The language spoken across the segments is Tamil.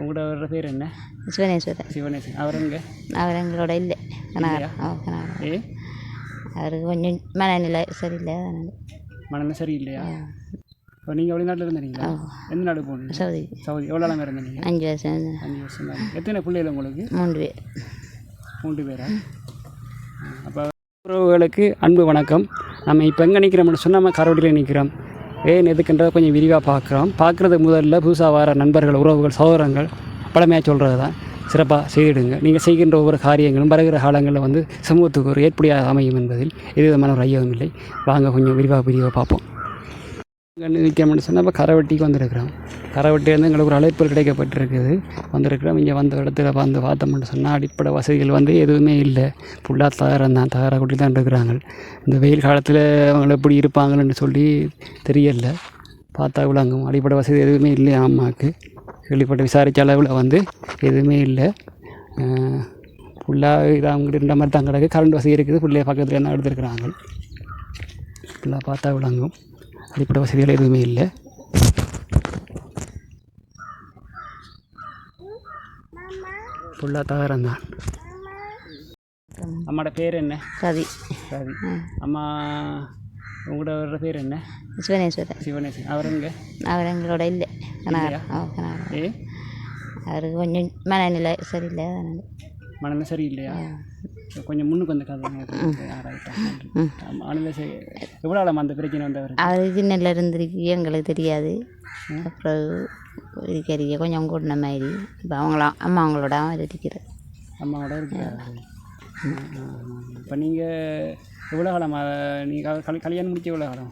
உங்களோட பேர் என்ன? சிவனேஸ்வரர். சிவனேசன் அவர் எங்க? அவர் எங்களோட இல்லை ஓ கணவர் ஏ? அவருக்கு கொஞ்சம் மனநிலை சரியில்லை அதனால. மனநிலை சரியில்லையா? இப்போ நீங்கள் வெளிநாட்டில் இருந்தீங்களா எந்த நாடு போனீங்க? சவுதி. சவுதி. எவ்வளோ நாள் இருந்தீங்க? அஞ்சு வருஷம் அஞ்சு வருஷம் தான். எத்தனை பிள்ளைகள் உங்களுக்கு? மூன்று பேர். மூன்று பேரா? அப்போ உறவுகளுக்கு அன்பு வணக்கம். நம்ம இப்போ எங்கே நிற்கிறோம்னு சொன்னால் நம்ம கரோடியில் நிற்கிறோம் ஏன் எதுக்குன்றதை கொஞ்சம் விரிவாக பார்க்குறோம். பார்க்குறது முதல்ல புதுசாக வர நண்பர்கள் உறவுகள் சகோதரங்கள் பழமையாக சொல்கிறது தான் சிறப்பாக செய்திடுங்க. நீங்கள் செய்கின்ற ஒவ்வொரு காரியங்களும் வருகிற காலங்களில் வந்து சமூகத்துக்கு ஒரு ஏற்படியாக அமையும் என்பதில் எது விதமான ஒரு ஐயமும் இல்லை. வாங்க கொஞ்சம் விரிவாக விரிவாக பார்ப்போம். இங்கே நிற்கிறோம்னு சொன்னால் இப்போ கரவட்டிக்கு வந்திருக்கிறோம். கரவட்டி எங்களுக்கு ஒரு அழைப்பு கிடைக்கப்பட்டிருக்குது. வந்திருக்கிறோம். இங்கே வந்த இடத்துல வந்து பார்த்தோம்னு சொன்னால் அடிப்படை வசதிகள் வந்து எதுவுமே இல்லை. ஃபுல்லாக தகரம் தான். தகர கொட்டி தான் இருக்கிறாங்க. இந்த வெயில் காலத்தில் அவங்க எப்படி இருப்பாங்கன்னு சொல்லி தெரியல. பார்த்தா விளங்கும் அடிப்படை வசதி எதுவுமே இல்லை அம்மாவுக்கு கேள்விப்பட்ட விசாரித்த அளவில் வந்து எதுவுமே இல்லை. ஃபுல்லாக இது அவங்க இருந்த மாதிரி தான் கிடக்கு. கரண்ட் வசதி இருக்குது. ஃபுல்லாக பக்கத்தில் என்ன எடுத்துருக்குறாங்க. ஃபுல்லாக பார்த்தா விளங்கும் அடிப்படை வசதிகள் எதுவுமே இல்லை. ஃபுல்லாக தகரம் தான். அம்மாவோட பேர் என்ன? சதி சரி அம்மா உங்களோட பேர் என்ன? சிவனேஸ்வரர் சிவனேசன் அவர் எங்க? அவர் எங்களோட இல்லை. அவருக்கு கொஞ்சம் மனநிலை சரியில்லை அதனால மனநிலை சரியில்லையா? கொஞ்சம் முன்னுக்கு வந்து சரி எவ்வளோ ஆழமா அந்த பிரச்சனை வந்தவர் அவர் சின்னல இருந்திருக்கு. எங்களுக்கு தெரியாது. அப்புறம் இருக்கிறீங்க கொஞ்சம் கூட்டின மாதிரி. இப்போ அவங்களாம் அம்மா அவங்களோட அவர் இருக்கிறார். அம்மாவோட இருக்கிறாரு இப்போ நீங்கள் எவ்வளோ காலம் நீங்கள் கல் கல்யாணம் முடிச்சு எவ்வளோ காலம்?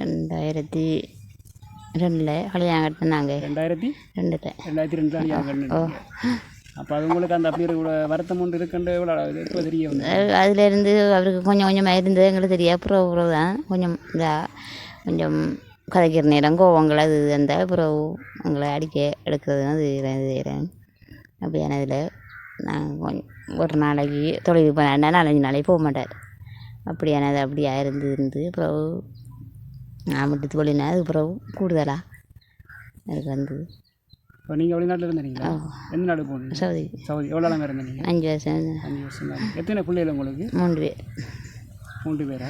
ரெண்டாயிரத்தி ரெண்டில் கல்யாணம் கட்டினாங்க. ரெண்டாயிரத்தி? ரெண்டில். ரெண்டாயிரத்தி ரெண்டு கல்யாணம் கட்டினீங்க. அப்போ அது உங்களுக்கு அந்த அப்படி ஒரு வருத்தம் ஒன்று இருக்குன்னு எவ்வளோ இப்போ தெரிய அதுலேருந்து அவருக்கு கொஞ்சம் கொஞ்சமாக இருந்தது எங்களுக்கு தெரியாது. அப்புறம் அப்புறம் தான் கொஞ்சம் இதாக கொஞ்சம் கதைக்கிற நேரம் கோவங்கள் அது அந்த அப்புறம் உங்களை அடிக்க எடுக்கிறது அது செய்கிறேன் இது. செய்கிறேன் நான் கொஞ்சம் ஒரு நாளைக்கு தொழில் போனேன் நாலஞ்சு நாளைக்கு போக மாட்டார். அப்படியானது அப்படியா இருந்து இருந்து அப்புறம் நான் விட்டு தொழில்னா அதுக்கப்புறம் கூடுதலாக எனக்கு வந்து இப்போ நீங்கள் வெளிநாட்டில் இருந்தீங்களா? எந்த நாடு போனீங்க? சவுதி. சவுதி. எவ்வளோ நாள் இருந்தீங்க? அஞ்சு வருஷம் அஞ்சு வருஷம். தான். எத்தனை பிள்ளைகள் உங்களுக்கு? மூன்று பேர். மூன்று பேரா?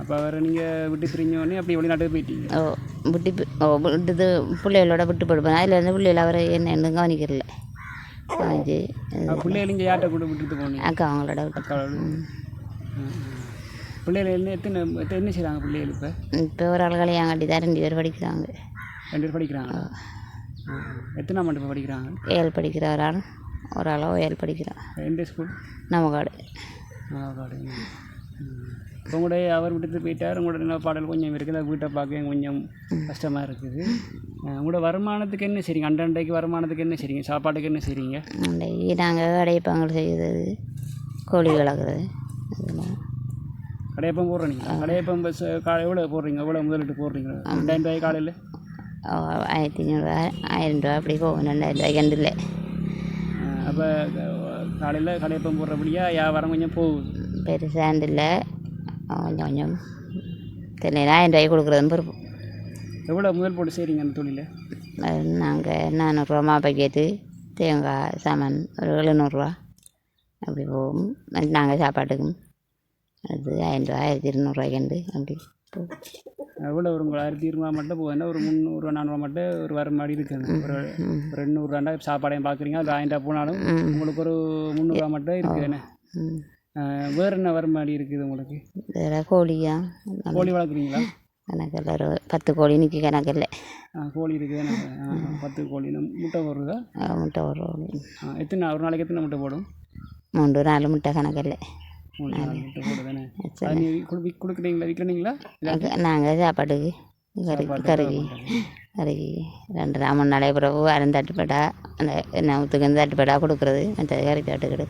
அப்போ அவரை நீங்கள் விட்டு பிரிஞ்சோடனே அப்படி வெளிநாட்டுக்கு போயிட்டீங்க. ஓ விட்டு ஓ விட்டுது பிள்ளைகளோட விட்டு போடுப்பேன் அதுலேருந்து பிள்ளைகள் அவரை என்ன கவனிக்கிறல கவனிச்சு பிள்ளைகள் இங்கே யார்கிட்ட கூட விட்டுட்டு போனீங்க? அக்கா அவங்களோட விட்டு. அக்காவோட பிள்ளைகள் என்ன எத்தனை எத்தனை என்ன செய்கிறாங்க பிள்ளைகள் இப்போ? இப்போ ஒரு ஆள் கல்யாணம் கட்டி தான் ரெண்டு பேர் படிக்கிறாங்க. ரெண்டு பேர் படிக்கிறாங்க. எத்தனை ஆண்டு இப்போ படிக்கிறாங்க ஏழு படிக்கிற ஒரு ஆள் ஒரு ஆளோ ஏழு படிக்கிறான். எந்த ஸ்கூல் நமக்காடு நாகாடு இப்போ கூட அவர் விட்டுட்டு போயிட்டார். உங்களோட என்ன பாடல் கொஞ்சம் இருக்குது வீட்டை பார்க்க கொஞ்சம் கஷ்டமாக இருக்குது. உங்களோட வருமானத்துக்கு என்ன செய்றீங்க? அண்டண்டைக்கு வருமானத்துக்கு என்ன செய்றீங்க? சாப்பாட்டுக்கு என்ன செய்றீங்க? அன்றைக்கி நாங்கள் அடைப்பாங்கல் செய்கிறது கோழி வளர்க்குறது அதெல்லாம். கடையப்பம் போடுறீங்களா? கடையப்பம் எவ்வளோ போடுறீங்க? எவ்வளோ முதலிட்டு போடுறீங்க ரெண்டாயிரம் ரூபாய் காலையில்? ஆயிரத்தி ஐநூறுரூவா ஆயிரம் ரூபா அப்படி போகும் ரெண்டாயிரம் ரூபாய்க்கு ரெண்டு இல்லை அப்போ காலையில் கடையப்பம் போடுறபடியா வியாபாரம் கொஞ்சம் போகுது பெருசாண்டு இல்லை கொஞ்சம் கொஞ்சம் தெரியல ஆயிரம் ரூபாய்க்கு கொடுக்குறதும் பொறுப்பு எவ்வளோ முதல் போட்டு செய்கிறீங்க அந்த தொழிலை நாங்கள் நானூறுரூவா மா பாக்கெட்டு தேங்காய் சாமான் ஒரு எழுநூறுவா அப்படி போகும் நாங்கள் சாப்பாட்டுக்கும் அது ஆயிரம் ரூபா ஆயிரத்தி இருநூறுவாய்க்கு அப்படி போகும் எவ்வளோ ஒரு ஆயிரத்தி இருநூறுவா மட்டும் போகுதுன்னா ஒரு முந்நூறுவா நானூறுவா மட்டும் ஒரு வர மாதிரி இருக்குங்க. ஒரு ஒரு எண்ணூறுவாண்டா சாப்பாடையும் பார்க்குறீங்க அது ஆயிரம் போனாலும் உங்களுக்கு ஒரு முந்நூறுவா மட்டும் இருக்குது என்ன ம். வேறு என்ன வர மாதிரி இருக்குது உங்களுக்கு? வேறு கோழியா? கோழி வளர்க்குறீங்களா? கணக்கில் ஒரு பத்து கோழி நிற்கி கணக்கில் கோழி இருக்குது பத்து கோழி நம் முட்டை போடுறதா? முட்டை ஆ, எத்தனை ஒரு நாளைக்கு எத்தனை முட்டை போடும்? மூன்று நாலு முட்டை கணக்கில் கொடுக்குறீங்களா? விற்கிறீங்களா நாங்கள் சாப்பாட்டுக்கு கறி கருகி கருகி. ரெண்டு நாள் மூணு நாளைக்கு பிறகு அரை தட்டுப்படா அந்த என்ன ஊற்றுக்கு தட்டுப்படா கொடுக்குறது மற்ற கறி காட்டுக்கிறது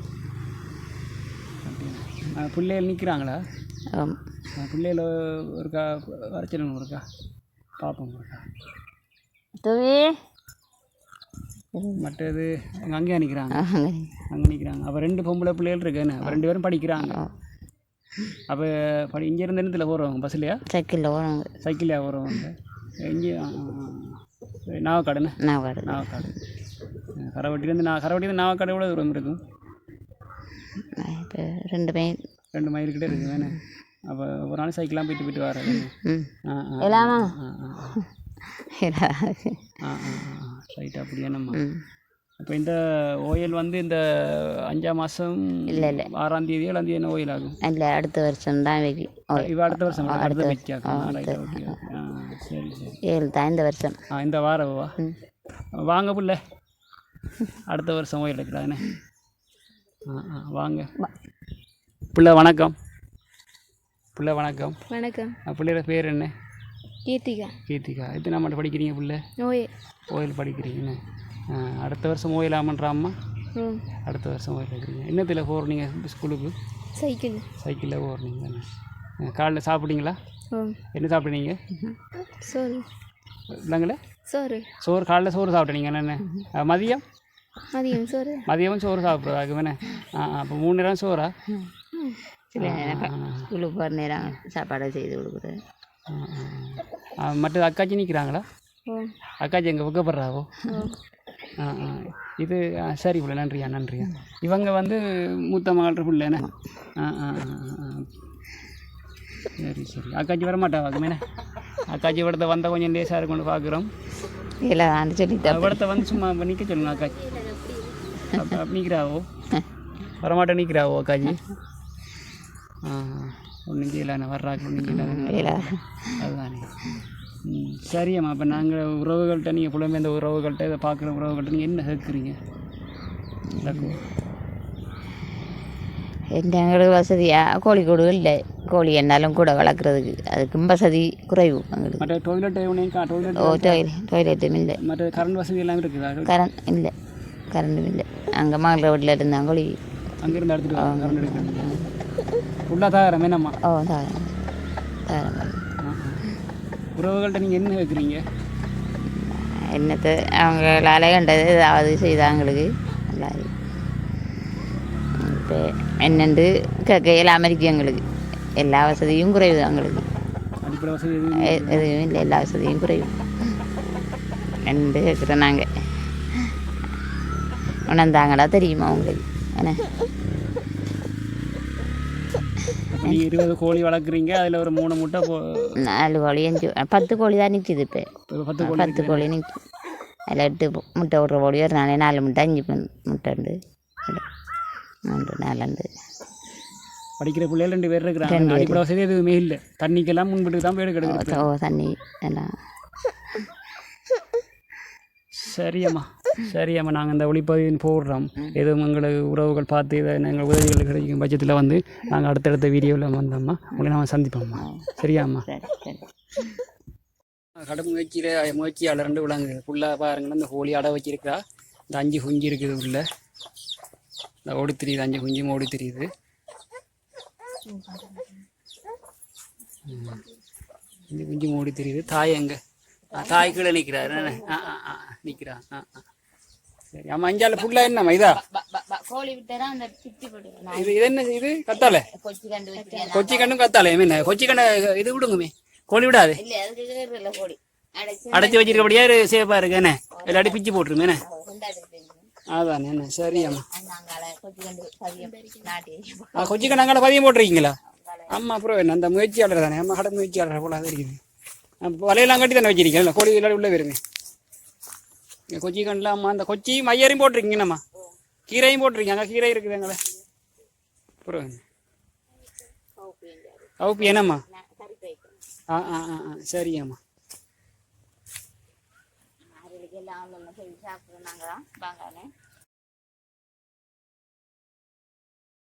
பிள்ளைகள் நிற்கிறாங்களா ஆம். பிள்ளைகள் ஒருக்கா வரைச்சிடணும் ஒருக்கா? பார்ப்போம் ஒருக்கா. தூவி மற்றது அங்கே அங்கேயே நிற்கிறாங்க அங்கே அங்கே நிற்கிறாங்க அப்போ ரெண்டு பொம்பளை பிள்ளைகள் இருக்குன்னு அப்போ ரெண்டு பேரும் படிக்கிறாங்க. அப்போ படி இங்கேருந்து இடத்துல போகிறவங்க பஸ்லையா சைக்கிளில் போகிறவங்க சைக்கிளில் போகிறவங்க இங்கே நான் வருது நாவக்காடு கரவட்டிலேருந்து நான் கரவட்டிலேருந்து நாவக்காடு எவ்வளோ தூரம் இருக்கும்? இப்போ ரெண்டு பையன் ரெண்டு மைல் கிட்டே இருக்குது வேணே அப்போ ஒரு நாள் சைக்கிளாக போயிட்டு போயிட்டு வரேன் ம். ஆ ஆ ஆ ஆ. ரைட் அப்படியே நம்ம ம். இப்போ இந்த ஓயில் வந்து இந்த அஞ்சாம் மாதம் இல்லை இல்லை. ஆறாம் தேதி ஏழாம் தேதி என்ன ஓயில் ஆகும்? இல்லை அடுத்த வருஷம் தான் வைக்கி இவ அடுத்த வருஷம் அடுத்த சரி சரி. ஏழு தான் இந்த வருஷம். ஆ இந்த வாரவா ம். வாங்க புள்ள. அடுத்த வருஷம் ஓயில் எடுக்கிறாங்கண்ணே ஆ ஆ வாங்க. பிள்ளை வணக்கம். பிள்ளை வணக்கம். வணக்கம். பிள்ளையோட பேர் என்ன? கீர்த்திகா. கீர்த்திகா எத்தனை மட்டும் படிக்கிறீங்க பிள்ளை? ஓயே. ஓயில் படிக்கிறீங்கண்ணே ஆ, அடுத்த வருஷம் ஓயில் ம். அடுத்த வருஷம் ஓயில் எடுக்கிறீங்க என்னத்தில் போகிறீங்க ஸ்கூலுக்கு? சைக்கிள். சைக்கிளில் ஆ, காலைல சாப்பிட்டீங்களா? ம். என்ன சாப்பிட்டீங்க? சோறு. இல்லைங்களே சோறு. சோறு காலைல சோறு சாப்பிட்டீங்க என்னென்ன மதியம்? மதியம் சோறு. மதியமும் சோறு சாப்பிட்றதாக்கு வேணே ஆ ஆ, அப்போ மூணு நேரம் சோறா? சில நேரம் ஸ்கூலுக்கு போகிற நேரம் சாப்பாடு செய்து கொடுக்குறது. மற்றது அக்காச்சி நிற்கிறாங்களா அக்காச்சி எங்கே வைக்கப்படுறாவோ ஓ ஆ ஆ. இது சரி பிள்ளை நன்றியா நன்றியா. இவங்க வந்து மூத்த மகள் பிள்ளைண்ணே ஆ ஆ ஆ, ஆ, ஆ. சரி சரி. அக்காச்சி வர மாட்டா மேனே அக்காச்சி இவிடத்தை வந்தால் கொஞ்சம் லேசாக இருக்கும்னு பார்க்குறோம் இல்லை நான் சொல்லிட்டேன். இவிடத்தை வந்து சும்மா நிற்க சொல்லுங்க அக்காச்சி. நிற்கிறாவோ வரமாட்டேன் நிற்கிறாவோ அக்காச்சி? ஆ. ஒன்றும் செய்யலாண்ணே வர்றாங்க ஒன்றும் செய்யலாண்ணே அதுதானே. சரியம்மா அப்போ நாங்கள் உறவுகள்கிட்ட நீங்கள் புலம்பெயர்ந்த உறவுகள்கிட்ட இதை பார்க்குற உறவுகள்கிட்ட நீங்கள் என்ன கேட்குறீங்க எங்களுக்கு வசதியாக கோழி கூடு இல்லை. கோழி என்னாலும் கூட வளர்க்குறதுக்கு அதுக்கும் வசதி குறைவு எங்களுக்கு. மற்ற டொய்லெட் ஓ டொய்லெட் டொய்லெட்டும் இல்லை. மற்ற கரண்ட் வசதி எல்லாம் இருக்குதா? கரண்ட் இல்லை. கரண்டும் இல்லை. அங்கே மகள வீட்டில் இருந்தாங்க கோழி. எடுத்துகிட்டு வாங்க கரண்ட் எடுக்கிறது ஃபுல்லாக தாகிறேன் என்னம்மா? ஓ தாரம் தாரம் உறவுகள்கிட்ட நீங்கள் என்ன கேட்குறீங்க என்னத்தை அவங்களால கண்டது ஏதாவது செய்தாங்களுக்கு நல்லா இப்போ என்னென்று கேட்க இல்லாமல் இருக்கு எங்களுக்கு. எல்லா வசதியும் குறைவு வசதி எதுவும் இல்லை. எல்லா வசதியும் குறைவு. என்னென்று கேட்குறோம் நாங்கள் உணர்ந்தாங்களா தெரியுமா உங்களுக்கு? என்ன? நீங்கள் இருபது கோழி வளர்க்குறீங்க. அதில் ஒரு மூணு முட்டை போ நாலு கோழி அஞ்சு பத்து கோழி தான் நிற்கிது இப்போ. பத்து கோழி பத்து கோழி நிற்கும் அதில் எட்டு முட்டை விட்ற கோழி ஒரு நாளே நாலு முட்டை அஞ்சு முட்டை உண்டு. மூன்று நாலுண்டு படிக்கிற பிள்ளைகள் ரெண்டு பேர் இருக்கிறாங்க. அடிப்படை வசதி எதுவுமே இல்லை. தண்ணிக்கெல்லாம் முன்பிட்டு தான் வீடு கிடக்குது ஓ தண்ணி எல்லாம். சரியம்மா. சரியம்மா நாங்கள் இந்த ஒளிப்பதிவின் போடுறோம் எதுவும் எங்களுக்கு உறவுகள் பார்த்து இதை எங்கள் உதவிகள் கிடைக்கும் பட்சத்தில் வந்து நாங்கள் அடுத்தடுத்த வீடியோவில் வந்தோம்மா. உங்களை நம்ம சந்திப்போம்மா. சரியாம்மா? சரி சரி. கடும் முயற்சியில் முயற்சியாளர் ரெண்டு விலங்கு. ஃபுல்லாக பாருங்கன்னா இந்த கோழி அடை வச்சிருக்கா. இந்த அஞ்சு குஞ்சு இருக்குது உள்ள. இந்த ஓடி தெரியுது அஞ்சு குஞ்சும் ஓடி தெரியுது. அஞ்சு குஞ்சும் ஓடி தெரியுது. தாய் எங்க? ஆ, தாய் கீழே நிற்கிறாரு ஆ ஆ ஆ நிற்கிறா ஆ ஆ. சரி ஆமாம் அஞ்சால ஃபுல்லாக என்னம்மா இதா? கோழி விட்டா அந்த பித்தி போட்டு இது இது என்ன இது? கத்தாலே கொச்சி கண்டு கொச்சி கண்ணும் கத்தாலே கொச்சி இது விடுங்கமே கோழி விடாது. இல்லை அதுக்கு இல்லை கோழி. அடைச்சி அடைச்சி வச்சிருக்கபடியா சேஃபாக இருக்கு என்ன? இல்லாட்டி பிச்சு போட்டுருமே என்ன? அதானே என்ன? சரியாம்மா. கொச்சி கண்ணாங்கால பதியம் போட்டிருக்கீங்களா? ஆமாம் அப்புறம் என்ன? அந்த முயற்சியாளர் தானே. அம்மா கடை முயற்சியாளர் போல இருக்குது. வலையெல்லாம் கட்டி தானே வச்சிருக்கீங்களா கோழி எல்லாம் உள்ளே வருமே கொச்சி கண்டில் அந்த கொச்சி மையரையும் போட்டிருக்கீங்கண்ணம்மா கீரையும் போட்டிருக்கீங்க. அங்கே கீரை இருக்குது எங்களை அப்புறம் அவுப்பு என்னம்மா? ஆ ஆ ஆ ஆ. சரியாம்மா. எல்லாம் சாப்பிட்றோம் நாங்கள் வாங்கானே